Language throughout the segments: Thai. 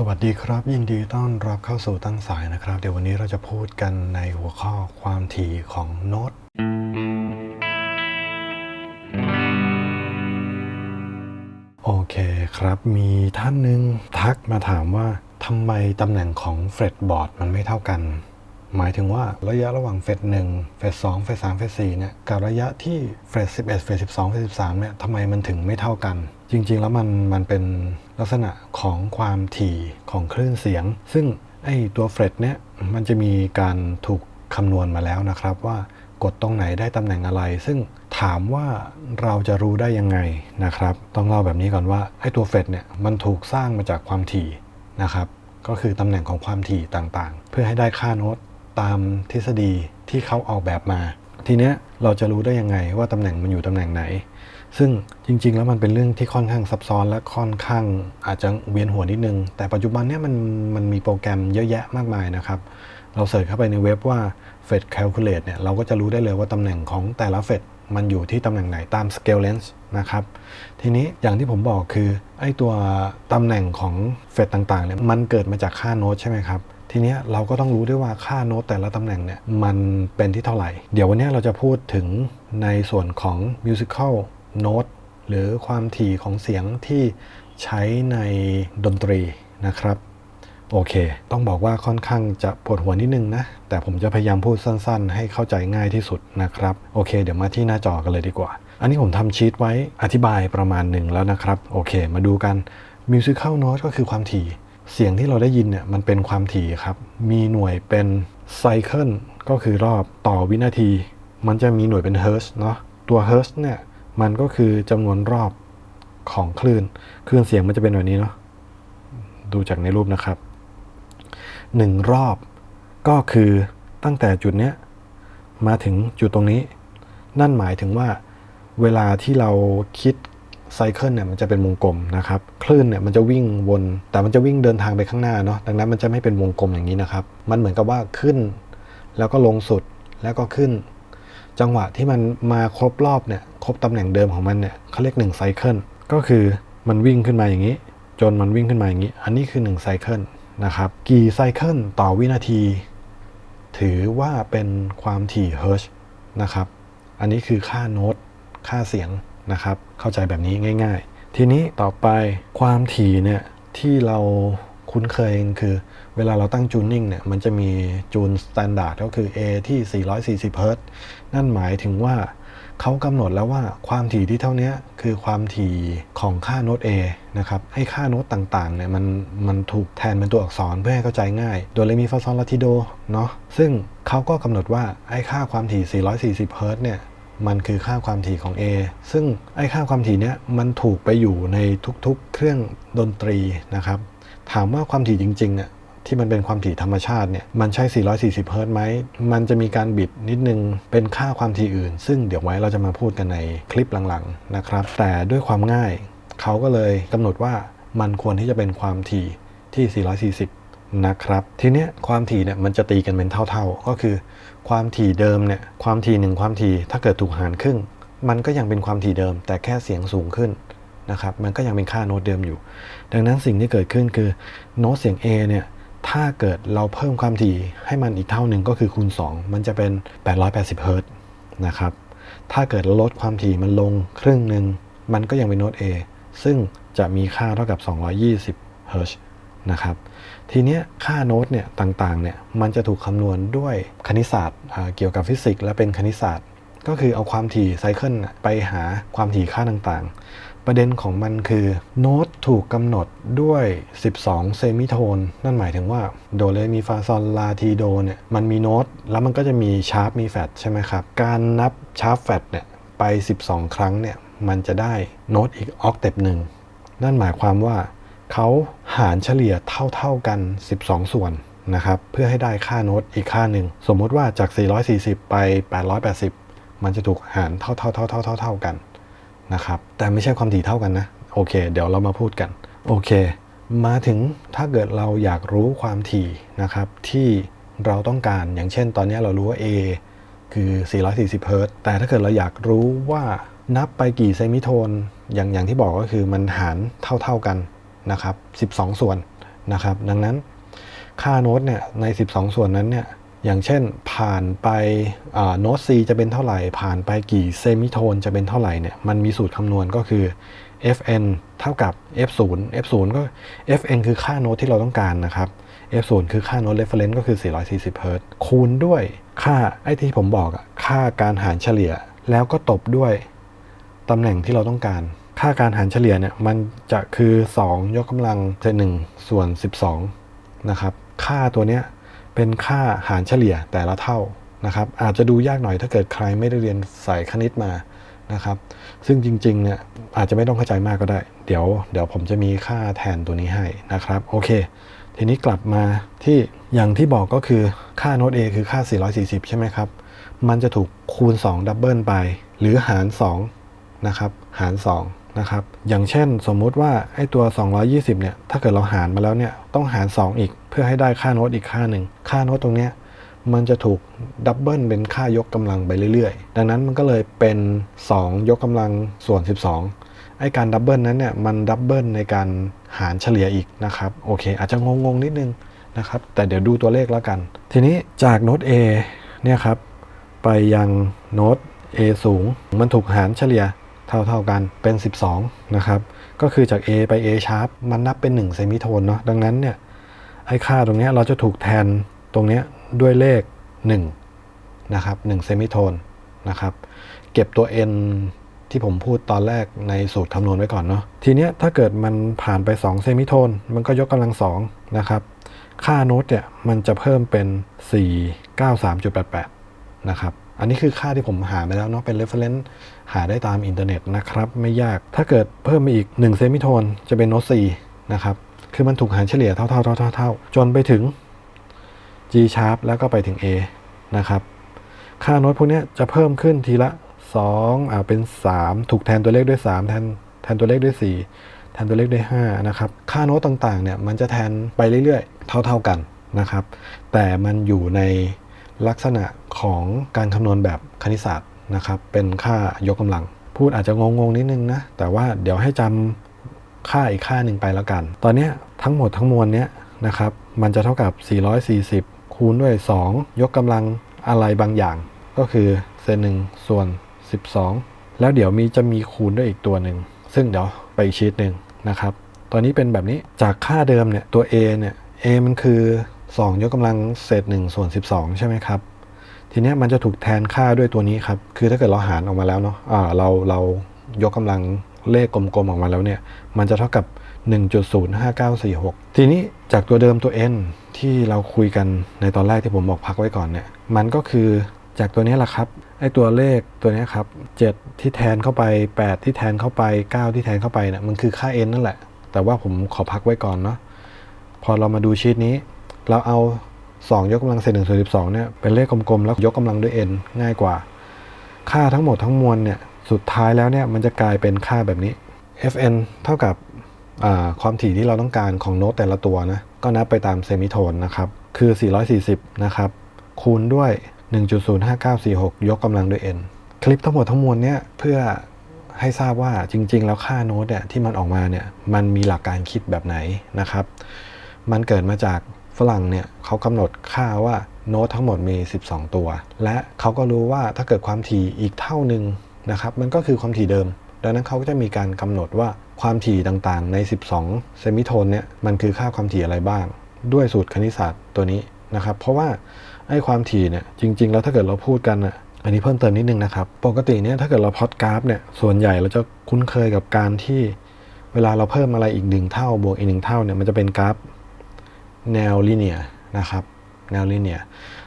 สวัสดีครับ ยินดีต้อนรับเข้าสู่ตั้งสายนะครับ เดี๋ยววันนี้เราจะพูดกันในหัวข้อความถี่ของโน้ตโอเคครับ มีท่านหนึ่งทักมาถามว่าทำไมตำแหน่งของเฟรดบอร์ดมันไม่เท่ากัน หมายถึงว่าระยะระหว่างเฟส1เฟส2เฟส3เฟส4เนี่ยกับระยะที่เฟส11เอ็ดเฟส12เฟส13เนี่ยทำไมมันถึงไม่เท่ากัน จริง ๆ แล้วมันมันเป็นลักษณะของความถี่ของคลื่นเสียง ซึ่งไอ้ตัวเฟรดเนี่ยมันจะมีการถูกคำนวณมาแล้วนะครับว่ากดตรงไหนได้ตำแหน่งอะไร ซึ่งถามว่าเราจะรู้ได้ยังไงนะครับ ต้องเล่าแบบนี้ก่อนว่าไอ้ตัวเฟดเนี่ยมันถูกสร้างมาจากความถี่นะครับ ก็คือตำแหน่งของความถี่ต่างๆ เพื่อให้ได้ค่าโน้ต ตามทฤษฎีที่เขาออกแบบมา ทีเนี้ยเราจะรู้ได้ยังไงว่าตำแหน่งมันอยู่ตำแหน่งไหน ซึ่งจริง ๆ แล้วมันเป็นเรื่องที่ค่อนข้างซับซ้อนและค่อนข้างอาจจะเวียนหัวนิดนึง แต่ปัจจุบันเนี้ยมันมันมีโปรแกรมเยอะแยะมากมายนะครับ เราเสิร์ชเข้าไปในเว็บว่า Fed Calculate เนี่ยเราก็จะรู้ได้เลยว่าตำแหน่งของแต่ละเฟดมันอยู่ที่ตำแหน่งไหนตาม scale length นะครับ ทีนี้อย่างที่ผมบอกคือไอ้ตัวตำแหน่งของเฟดต่างๆเนี่ยมันเกิดมาจากค่าโน้ตใช่ไหมครับ ทีนี้เราก็ต้องรู้ด้วยว่าค่าโน้ตแต่ละตำแหน่งเนี่ยมันเป็นที่เท่าไหร่ เดี๋ยววันนี้เราจะพูดถึงในส่วนของ musical note หรือความถี่ของเสียงที่ใช้ในดนตรีนะครับ โอเค ต้องบอกว่าค่อนข้างจะปวดหัวนิดนึงนะ แต่ผมจะพยายามพูดสั้นๆ ให้เข้าใจง่ายที่สุดนะครับ โอเค เดี๋ยวมาที่หน้าจอกันเลยดีกว่า อันนี้ผมทำชีตไว้อธิบายประมาณหนึ่งแล้วนะครับ โอเค มาดูกัน musical note ก็คือความถี่ เสียงที่เราได้ยินเนี่ยมันเป็นความถี่ครับ มีหน่วยเป็นไซเคิลก็คือรอบต่อวินาที มันจะมีหน่วยเป็นเฮิร์ตเนาะตัวเฮิร์ตเนี่ยมันก็คือจำนวนรอบของคลื่น คลื่นเสียงมันจะเป็นแบบนี้เนาะดูจากในรูปนะครับหนึ่งรอบก็คือตั้งแต่จุดเนี้ยมาถึงจุดตรงนี้ นั่นหมายถึงว่า เวลาที่เราคิด ไซเคิลเนี่ยมันจะเป็นวงกลมนะครับคลื่นเนี่ยมันจะวิ่งวน แต่มันจะวิ่งเดินทางไปข้างหน้าเนาะดังนั้นมันจะไม่เป็นวงกลมอย่างนี้นะครับ มันเหมือนกับว่าขึ้น แล้วก็ลงสุดแล้วก็ขึ้น จังหวะที่มันมาครบรอบเนี่ยครบตำแหน่งเดิมของมันเนี่ยเขาเรียก1ไซเคิลก็คือมันวิ่งขึ้นมาอย่างนี้ จนมันวิ่งขึ้นมาอย่างนี้ อันนี้คือ1ไซเคิลนะครับกี่ไซเคิลต่อวินาที ถือว่าเป็นความถี่เฮิร์ตนะครับอันนี้คือค่าโน้ตค่าเสียง นะครับ เข้าใจแบบนี้ง่าย ๆ ทีนี้ต่อไปความถี่เนี่ยที่เราคุ้นเคยคือ เวลาเราตั้งจูนนิ่งเนี่ยมันจะมีจูนสแตนดาร์ดก็คือ A ที่ 440เฮิรตซ์นั่นหมายถึงว่าเขากำหนดแล้วว่าความถี่ที่เท่านี้คือความถี่ของค่าโน้ต A นะครับ ให้ค่าโน้ตต่างๆเนี่ยมันมันถูกแทนเป็นตัวอักษรเพื่อให้เข้าใจง่าย โดเรมีฟาซอลลาทิโดเนาะซึ่งเขาก็กำหนดว่าไอ้ค่าความถี่ 440เฮิรตซ์เนี่ย มันคือค่าความถี่ของ A ซึ่งไอ้ค่าความถี่เนี้ยมันถูกไปอยู่ในทุกๆ เครื่องดนตรีนะครับ ถามว่าความถี่จริงๆเนี่ยที่มันเป็นความถี่ธรรมชาติเนี่ยมันใช่ 440 เฮิร์ตไหม มันจะมีการบิดนิดนึงเป็นค่าความถี่อื่น ซึ่งเดี๋ยวไว้เราจะมาพูดกันในคลิปหลังๆนะครับ แต่ด้วยความง่าย เขาก็เลยกำหนดว่ามันควรที่จะเป็นความถี่ที่ 440 นะครับ ทีเนี้ยความถี่เนี่ยมันจะตีกันเป็นเท่าๆ ก็คือ ความถี่เดิมเนี่ยความถี่หนึ่งความถี่ถ้าเกิดถูกหารครึ่ง มันก็ยังเป็นความถี่เดิม แต่แค่เสียงสูงขึ้นนะครับ มันก็ยังเป็นค่าโน้ตเดิมอยู่ ดังนั้นสิ่งที่เกิดขึ้นคือโน้ตเสียง A เนี่ยถ้าเกิดเราเพิ่มความถี่ให้มันอีกเท่าหนึ่งก็คือคูณ 2 มันจะเป็น 880เฮิรตซ์นะครับ ถ้าเกิดลดความถี่มันลงครึ่งหนึ่ง มันก็ยังเป็นโน้ต A ซึ่งจะมีค่าเท่ากับ 220เฮิรตซ์ นะครับ ทีเนี้ยค่าโน้ตเนี่ยต่างๆเนี่ยมันจะถูกคำนวณด้วยคณิตศาสตร์เกี่ยวกับฟิสิกส์และเป็นคณิตศาสตร์ ก็คือเอาความถี่ไซเคิลไปหาความถี่ค่าต่างๆ ประเด็นของมันคือโน้ตถูกกำหนดด้วย 12 เซมิโทน นั่นหมายถึงว่าโดเรมีฟาซอลลาทีโดเนี่ยมันมีโน้ตแล้วมันก็จะมีชาร์ปมีแฟตใช่ไหมครับ การนับชาร์ปแฟตเนี่ยไป 12 ครั้งเนี่ยมันจะได้โน้ตอีกออกเต็ปหนึ่งนั่นหมายความว่า เขาหารเฉลี่ยเท่าๆกัน 12 ส่วนนะครับเพื่อให้ได้ค่าโน้ตอีกค่าหนึ่ง สมมติว่าจาก 440 ไป 880 มันจะถูกหารเท่าๆๆๆๆๆกันนะครับแต่ไม่ใช่ความถี่เท่ากันนะโอเค เดี๋ยวเรามาพูดกันโอเค มาถึงถ้าเกิดเราอยากรู้ความถี่นะครับที่เราต้องการอย่างเช่น ตอนนี้เรารู้ว่า A คือ 440เฮิรตซ์แต่ถ้าเกิดเราอยากรู้ว่านับไปกี่เซมิโทนอย่างอย่างที่บอกก็คือมันหารเท่าๆกัน นะครับ12 ส่วนนะครับ ดังนั้นค่าโน้ตเนี่ยใน 12 ส่วนนั้นเนี่ยอย่างเช่นผ่านไปโน้ต C จะเป็นเท่าไหร่ ผ่านไปกี่เซมิโทนจะเป็นเท่าไหร่เนี่ยมันมีสูตรคำนวณก็คือ fn เท่ากับ f0 f0 ก็ fn คือค่าโน้ตที่เราต้องการนะครับ f0 คือค่าโน้ต reference ก็คือ 440 Hz คูณด้วยค่าไอ้ที่ผมบอกอะค่าการหารเฉลี่ย แล้วก็ตบด้วยตำแหน่งที่เราต้องการ ค่าการหารเฉลี่ยเนี่ยมันจะคือ 2 ยกกำลังเศษ1ส่วน 12 นะครับ ค่าตัวเนี้ยเป็นค่าหารเฉลี่ยแต่ละเท่านะครับ อาจจะดูยากหน่อยถ้าเกิดใครไม่ได้เรียนสายคณิตมานะครับ ซึ่งจริงๆเนี่ยอาจจะไม่ต้องเข้าใจมากก็ได้ เดี๋ยวเดี๋ยวผมจะมีค่าแทนตัวนี้ให้นะครับ โอเค ทีนี้กลับมาที่อย่างที่บอกก็คือค่าโน้ต A คือค่า 440 ใช่ไหมครับ มันจะถูกคูณ 2 ดับเบิลไป หรือหาร 2 นะครับ หาร 2 นะครับ อย่างเช่นสมมุติว่าไอ้ตัว 220 เนี่ย ถ้าเกิดเราหารมาแล้วเนี่ย ต้องหาร 2 อีก เพื่อให้ได้ค่าโน้ตอีกค่าหนึ่ง ค่าโน้ตตรงเนี้ยมันจะถูกดับเบิลเป็นค่ายกกำลังไปเรื่อยๆ ดังนั้นมันก็เลยเป็น 2 ยกกำลังส่วน 12 ไอ้การดับเบิลนั้นเนี่ย มันดับเบิลในการหารเฉลี่ยอีกนะครับ โอเค อาจจะงงๆ นิดนึงนะครับ แต่เดี๋ยวดูตัวเลขแล้วกัน ทีนี้จากโน้ต A เนี่ยครับ ไปยังโน้ต A สูง มันถูกหารเฉลี่ย เท่าๆกันเป็น 12 นะครับ ก็คือจาก A ไป A sharp มันนับเป็น1เซมิโทนเนาะดังนั้นเนี่ยไอ้ค่าตรงเนี้ยเราจะถูกแทนตรงเนี้ยด้วยเลข 1 นะครับ1เซมิโทนนะครับ เก็บตัว n ที่ผมพูดตอนแรกในสูตรคำนวณไว้ก่อนเนาะทีเนี้ยถ้าเกิดมันผ่านไป 2 เซมิโทน มันก็ยกกำลัง2นะครับ ค่าโน้ตเนี่ยมันจะเพิ่มเป็น 493.88 นะครับ อันนี้คือค่าที่ผมหาไปแล้วเนาะเป็น reference หาได้ตามอินเทอร์เน็ตนะครับ ไม่ยากถ้าเกิดเพิ่มมาอีก1เซมิโทนจะเป็นโน้ต4นะครับ คือมันถูกหารเฉลี่ยเท่าๆเท่าๆเท่าๆจนไปถึง G sharp แล้วก็ไปถึง A นะครับ ค่าโน้ตพวกนี้จะเพิ่มขึ้นทีละ 2อ่าเป็น 3 ถูกแทนตัวเลขด้วย 3 แทนแทนตัวเลขด้วย 4 แทนตัวเลขด้วย 5 นะครับ ค่าโน้ตต่างๆเนี่ยมันจะแทนไปเรื่อยๆ เท่า ๆกันนะครับ แต่มันอยู่ในลักษณะ ของการคำนวณแบบคณิตศาสตร์นะครับเป็นค่ายกกำลัง พูดอาจจะงงๆนิดนึงนะ แต่ว่าเดี๋ยวให้จำค่าอีกค่าหนึ่งไปแล้วกัน ตอนนี้ทั้งหมดทั้งมวลเนี้ยนะครับมันจะเท่ากับ 440 คูณด้วย 2 ยกกำลังอะไรบางอย่าง ก็คือเศษหนึ่งส่วน 12 แล้วเดี๋ยวมีจะมีคูณด้วยอีกตัวหนึ่งซึ่งเดี๋ยวไปอีกชีตหนึ่งนะครับตอนนี้เป็นแบบนี้จากค่าเดิมเนี่ยตัว a เนี่ย a มันคือ 2 ยกกำลังเศษ1ส่วน12 ใช่ไหมครับ ทีนี้มันจะถูกแทนค่าด้วยตัวนี้ครับ คือถ้าเกิดเราหารออกมาแล้วเนาะอ่าเราเรายกกำลังเลขกลมๆออกมาแล้วเนี่ย มันจะเท่ากับ 1.05946 ทีนี้จากตัวเดิมตัว n ที่เราคุยกันในตอนแรกที่ผมบอกพักไว้ก่อนเนี่ย มันก็คือจากตัวนี้แหละครับ ไอ้ตัวเลขตัวนี้ครับ 7 ที่แทนเข้าไป 8 ที่แทนเข้าไป 9 ที่แทนเข้าไปเนี่ย มันคือค่า n นั่นแหละ แต่ว่าผมขอพักไว้ก่อนเนาะ พอเรามาดูชีตนี้ เราเอา 2 ยกกำลังเศษ1ส่วน12เนี่ยเป็นเลขกลมๆแล้วยกกำลังด้วย n ง่ายกว่า ค่าทั้งหมดทั้งมวลเนี่ยสุดท้ายแล้วเนี่ยมันจะกลายเป็นค่าแบบนี้ fn เท่ากับความถี่ที่เราต้องการของโน้ตแต่ละตัวนะก็นับไปตามเซมิโทนนะครับคือ 440 นะครับคูณด้วย 1.05946 ยกกำลังด้วย n คลิปทั้งหมดทั้งมวลเนี่ยเพื่อให้ทราบว่าจริง ๆ แล้วค่าโน้ตเนี่ยที่มันออกมาเนี่ยมันมีหลักการคิดแบบไหนนะครับ มันเกิดมาจาก ฝรั่งเนี่ยเขากำหนดค่าว่าโน้ตทั้งหมดมี 12 ตัว และเขาก็รู้ว่าถ้าเกิดความถี่อีกเท่าหนึ่งนะครับมันก็คือความถี่เดิม ดังนั้นเขาก็จะมีการกำหนดว่าความถี่ต่างๆ ใน 12 เซมิโทนเนี่ยมันคือค่าความถี่อะไรบ้าง ด้วยสูตรคณิตศาสตร์ตัวนี้นะครับ เพราะว่าไอ้ความถี่เนี่ยจริง ๆ แล้วถ้าเกิดเราพูดกันอะอันนี้เพิ่มเติมนิดนึงนะครับ ปกติเนี่ยถ้าเกิดเราพอดกราฟเนี่ยส่วนใหญ่เราจะคุ้นเคยกับการที่เวลาเราเพิ่มอะไรอีกหนึ่งเท่าบวกอีกหนึ่งเท่าเนี่ยมันจะเป็นกราฟ แนวลีเนียนะครับ แนวลีเนีย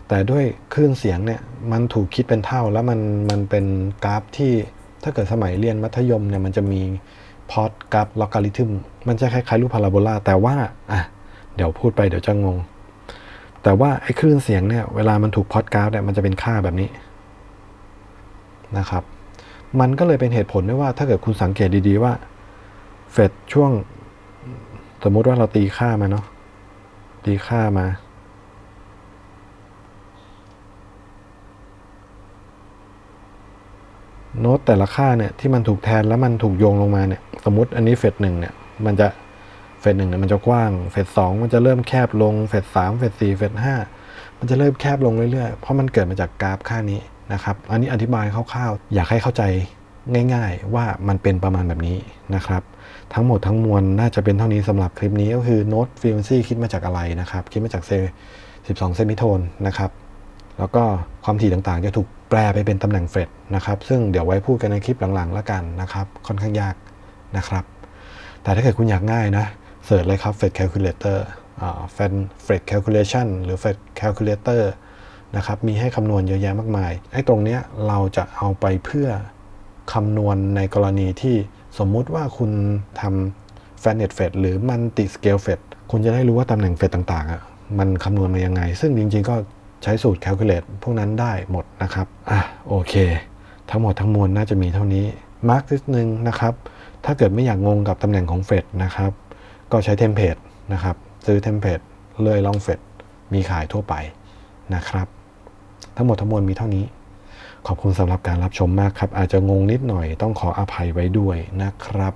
แต่ด้วยคลื่นเสียงเนี่ยมันถูกคิดเป็นเท่าแล้วมันมันเป็นกราฟที่ถ้าเกิดสมัยเรียนมัธยมเนี่ยมันจะมีพอดกราฟลอการิทึมมันจะคล้ายๆรูปพาราโบลาแต่ว่าอะเดี๋ยวพูดไปเดี๋ยวจะงง แต่ว่าไอ้คลื่นเสียงเนี่ยเวลามันถูกพอดกราฟเนี่ยมันจะเป็นค่าแบบนี้นะครับมันก็เลยเป็นเหตุผลด้วยว่าถ้าเกิดคุณสังเกตดีๆว่าเฟดช่วง สมมุติว่าเราตีค่ามาเนาะ ตีค่ามา โน้ตแต่ละค่าเนี่ยที่มันถูกแทนแล้วมันถูกโยงลงมาเนี่ยสมมติอันนี้เฟดหนึ่งเนี่ยมันจะเฟสหนึ่งเนี่ยมันจะกว้าง เฟสสองมันจะเริ่มแคบลง เฟสสามเฟสสี่เฟสห้ามันจะเริ่มแคบลงเรื่อยๆ เพราะมันเกิดมาจากกราฟค่านี้นะครับ อันนี้อธิบายคร่าวๆ อยากให้เข้าใจ ง่ายๆว่ามันเป็นประมาณแบบนี้นะครับ ทั้งหมดทั้งมวลน่าจะเป็นเท่านี้สำหรับคลิปนี้ก็คือโน้ตฟ r ี q u e n c y คิดมาจากอะไรนะครับ คิดมาจากเซ12 เซมิโทนนะครับ แล้วก็ความถี่ต่างๆ จะถูกแปลไปเป็นตำแหน่งเฟรดนะครับ ซึ่งเดี๋ยวไว้พูดกันในคลิปหลังๆ แล้วกันนะครับ ค่อนข้างยากนะครับ แต่ถ้าเกิดคุณอยากง่ายนะเสิร์ชเลยครับ Fed Calculator อ่า Fed Fed Calculation หรือ Fed Calculator นะครับ มีให้คำนวณเยอะแยะมากมาย ไอ้ตรงเนี้ยเราจะเอาไปเพื่อ คำนวณในกรณีที่สมมุติว่าคุณทำ f a n e t Fed หรือ Multi Scale Fed คุณจะได้รู้ว่าตำแหน่ง Fed ต่างๆอะมันคำนวณมายังไง ซึ่งจริงๆ ก็ใช้สูตร Calculate พวกนั้นได้หมดนะครับ อะโอเค ทั้งหมดทั้งมวลน่าจะมีเท่านี้ มาร์กนิดนึงนะครับ ถ้าเกิดไม่อยากงงกับตำแหน่งของเฟดนะครับ ก็ใช้เทมเพลตนะครับ ซื้อเทมเพลตเลยลองเฟดมีขายทั่วไปนะครับ ทั้งหมดทั้งมวลมีเท่านี้ ขอบคุณสำหรับการรับชมมากครับ อาจจะงงนิดหน่อยต้องขออภัยไว้ด้วยนะครับ